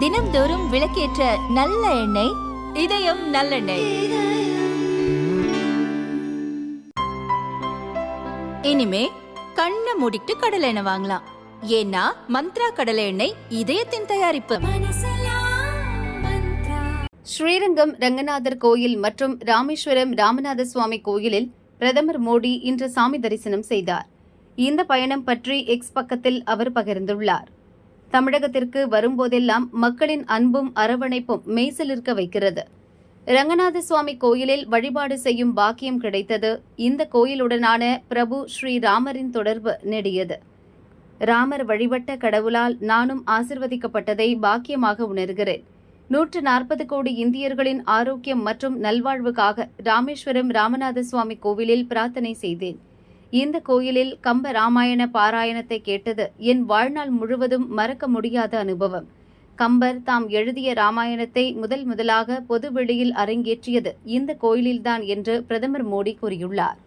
தினம்தோறும் விளக்கேற்ற நல்ல எண்ணெய் இதயம் நல்லெண்ணெய். இனிமே கண்ணை மூடிட்டு கடலை எண்ணெய் வாங்கலாம். ஏன்னா மந்த்ரா கடலை எண்ணெய் இதயத்தின் தயாரிப்பு. ஸ்ரீரங்கம் ரங்கநாதர் கோயில் மற்றும் ராமேஸ்வரம் ராமநாத சுவாமி கோயிலில் பிரதமர் மோடி இன்று சாமி தரிசனம் செய்தார். இந்த பயணம் பற்றி எக்ஸ் பக்கத்தில் அவர் பகிர்ந்துள்ளார். தமிழகத்திற்கு வரும்போதெல்லாம் மக்களின் அன்பும் அரவணைப்பும் மெய்சிலிருக்க வைக்கிறது. ரங்கநாத சுவாமி கோயிலில் வழிபாடு செய்யும் பாக்கியம் கிடைத்தது. இந்த கோயிலுடனான பிரபு ஸ்ரீராமரின் தொடர்பு நெடியது. ராமர் வழிபட்ட கடவுளால் நானும் ஆசிர்வதிக்கப்பட்டதை பாக்கியமாக உணர்கிறேன். நூற்று நாற்பது கோடி இந்தியர்களின் ஆரோக்கியம் மற்றும் நல்வாழ்வுக்காக ராமேஸ்வரம் ராமநாத சுவாமி கோவிலில் பிரார்த்தனை செய்தேன். இந்த கோயிலில் கம்ப ராமாயண பாராயணத்தை கேட்டது என் வாழ்நாள் முழுவதும் மறக்க முடியாத அனுபவம். கம்பர் தாம் எழுதிய ராமாயணத்தை முதல் முதலாக பொதுவெளியில் அரங்கேற்றியது இந்த கோயிலில்தான் என்று பிரதமர் மோடி கூறியுள்ளார்.